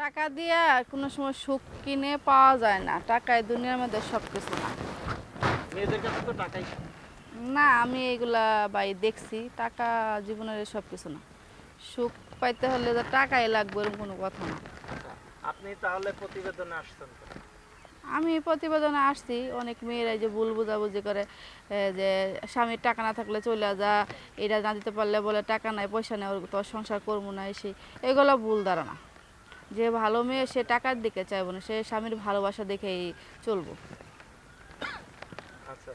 টাকা দিয়ে কোনো সময় সুখ কিনে পাওয়া যায় না। টাকায় দুনিয়ার মধ্যে সব কিছু না। মেয়েদের কাছে তো টাকাই। না আমি এগুলা ভাই দেখছি টাকা জীবনের সব কিছু না। সুখ পাইতে হলে তো টাকাই লাগবে এরকম কোনো কথা না। আপনি তাহলে প্রতিবেদনে আসছেন আমি প্রতিবেদনে আসছি অনেক মেয়েরাই যে ভুল বোঝাবুঝি করে যে স্বামীর টাকা না থাকলে চলে যা এটা না দিতে পারলে বলে টাকা নাই পয়সা নেই ওর তোর সংসার করব না এসে এগুলো ভুল ধারণা। যে ভালো মেয়ে সে টাকার দিকে চাইব না সে স্বামীর ভালোবাসা দেখেই চলবো। আচ্ছা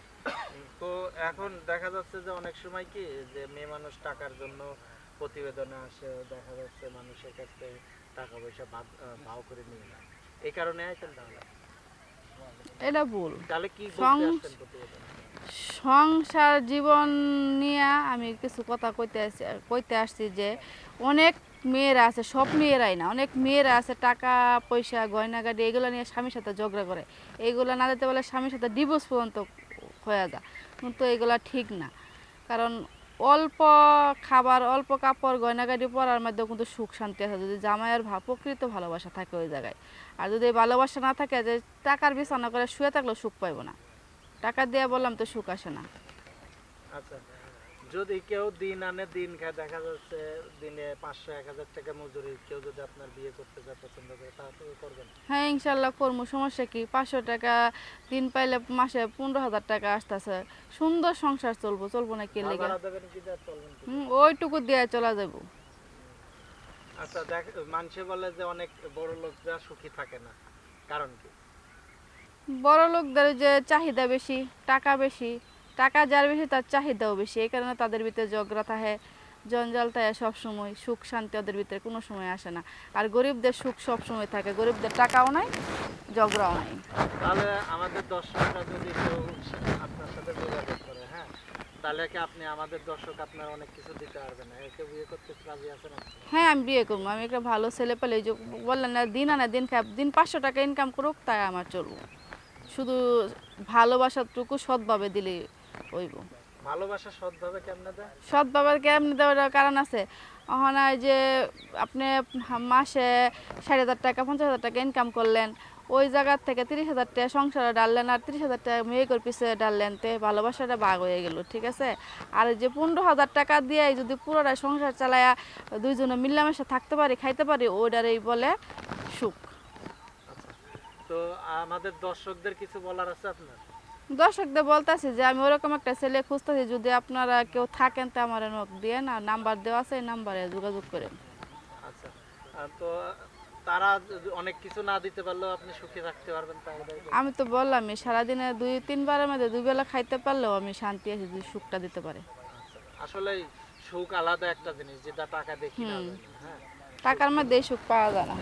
তো এখন দেখা যাচ্ছে যে অনেক সময় কি যে মেয়ে মানুষ টাকার জন্য প্রতিবেদনে আসে দেখা যাচ্ছে মানুষের কাছ টাকা পয়সা ভাও করে নিয়ে নেয়। এই কারণে আইছেন তাহলে? এটা ভুল। তাহলে কি সংসার জীবন নিয়ে আমি কিছু কথা কইতে আসছি কইতে আসছি যে অনেক মেয়েরা আছে, সব মেয়েরাই না। অনেক মেয়েরা আছে, টাকা, পয়সা গয়না গাড়ি এগুলো নিয়ে স্বামীর সাথে ঝগড়া করে। এগুলো না দিতে পারলে স্বামীর সাথে ডিভোর্স পর্যন্ত হয়ে যায়। কিন্তু এগুলো ঠিক না। কারণ অল্প খাবার, অল্প কাপড় গয়না গাড়ি পরার মধ্যেও কিন্তু সুখ শান্তি আছে। যদি জামাইয়ের প্রকৃত ভালোবাসা থাকে ওই জায়গায়। আর যদি ভালোবাসা না থাকে যে টাকার বিছানা করে শুয়ে থাকলেও সুখ পাইব না। টাকা দিয়ে বললাম তো সুখ আসে না। আচ্ছা। যদি কেউ দিন আনে দিন খায় দেখা যাচ্ছে দিনে পাঁচশো এক হাজার টাকা মজুরি কেউ যদি আপনার বিয়ে করতে যায় পছন্দ করে তাহলে করবেন। হ্যাঁ ইনশাল্লাহ করব সমস্যা কি? পাঁচশো টাকা দিন পাইলে মাসে পনেরো হাজার টাকা আসতেছে। সুন্দর সংসার চলবো চলবো না কে লেগে? হুম, ওইটুকু দিয়ে চলা যাব আচ্ছা দেখ মানুষে বলে যে অনেক বড় লোকরা সুখী থাকে না। কারণ কি? বড় লোকদের যে চাহিদা বেশি টাকা বেশি টাকা যার বেশি তার চাহিদাও বেশি। এই কারণে তাদের ভিতরে ঝগড়া থাকে জঞ্জাল সব সময় সুখ শান্তি ওদের ভিতরে কোনো সময় আসে না। আর গরিবদের সুখ সব সময় থাকে গরিবদের টাকাও নাই ঝগড়াও নাই। তাহলে আমাদের দর্শকরা যদি কেউ আপনার সাথে যোগাযোগ করে হ্যাঁ? তাহলে কি আপনি আমাদের দর্শক আপনার অনেক কিছু দিতে পারবেন না? একে বিয়ে করতে রাজি আছেন হ্যাঁ আমি বিয়ে করব। আমি একটা ভালো ছেলে পেলে এই যে বললেন না দিন আনা দিন খায় দিন পাঁচশো টাকা ইনকাম করুক তাই আমার চলবো। শুধু ভালোবাসাটুকু সৎভাবে দিলে হইব। ভালোবাসা সৎভাবে কেমনে দেয়? সৎভাবে কেমনি দেওয়ার কারণ আছে? ওখানে যে আপনি মাসে ষাট হাজার টাকা পঞ্চাশ হাজার টাকা ইনকাম করলেন ওই জায়গার থেকে তিরিশ হাজার টাকা সংসারে ডাললেন আর তিরিশ হাজার টাকা মেয়েকের পিছিয়ে ডাললেন তে ভালোবাসাটা ভাগ হয়ে গেল ঠিক আছে? আর যে পনেরো হাজার টাকা দিয়ে যদি পুরোটা সংসার চালায়া দুইজনে মিলামেশা থাকতে পারি খাইতে পারি ওইটারই বলে সুখ। আচ্ছা। তো আমাদের দর্শকদের কিছু বলার আছে আপনার? দর্শকদের বলতেছি যে আমি ওরকম একটা ছেলে খুঁজতেছি যদি আপনারা কেউ থাকেন তো আমার নখ দিয়ে না নাম্বার দেওয়া আছে এই নাম্বারে যোগাযোগ করেন। আচ্ছা। তো তারা অনেক কিছু না দিতে পারলেও আপনি সুখী থাকতে পারবেন আমি তো বললামই সারাদিনে দুই তিনবারের মধ্যে দুই বেলা খাইতে পারলেও আমি শান্তি আছি যদি সুখটা দিতে পারে। আচ্ছা। আসলে সুখ আলাদা একটা জিনিস যেটা টাকা দেখি না হ্যাঁ। টাকার মধ্যে সুখ পাওয়া যায় না।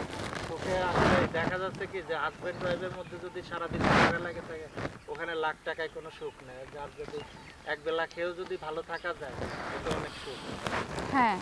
সুখে আসলে দেখা যাচ্ছে কি যে হাজব্যান্ড ওয়াইফের মধ্যে যদি সারাদিন ঝগড়া লাগে থাকে, ওখানে লাখ টাকায় কোনো সুখ নেই। যার যদি এক বেলা খেয়েও যদি ভালো থাকা যায় এটা অনেক সুখ। হ্যাঁ।